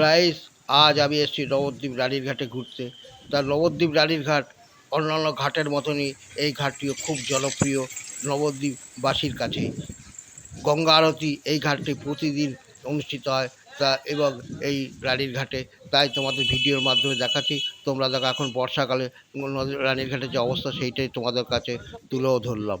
Rice আজ আমি এসেছি নবদ্বীপ রানীর ঘাটে ঘুরতে। তা নবদ্বীপ রানীর ঘাট অন্যান্য ঘাটের মতনই এই ঘাটটিও খুব জনপ্রিয় নবদ্বীপবাসীর কাছে গঙ্গা আরতি এই ঘাটটি প্রতিদিন অনুষ্ঠিত হয় তা এবং এই রানীর ঘাটে। তাই তোমাদের ভিডিওর মাধ্যমে দেখাচ্ছি। তোমরা দেখো এখন বর্ষাকালে রানীর ঘাটের যে অবস্থা সেইটাই তোমাদের কাছে তুলেও ধরলাম।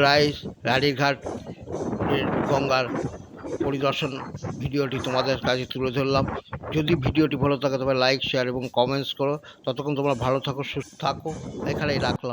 রাইস রানীঘাট গঙ্গার পরিদর্শন ভিডিওটি তোমাদের কাছে তুলে ধরলাম। যদি ভিডিওটি ভালো থাকে তবে লাইক শেয়ার এবং কমেন্টস করো। ততক্ষণ তোমরা ভালো থাকো, সুস্থ থাকো। এখানেই রাখলাম।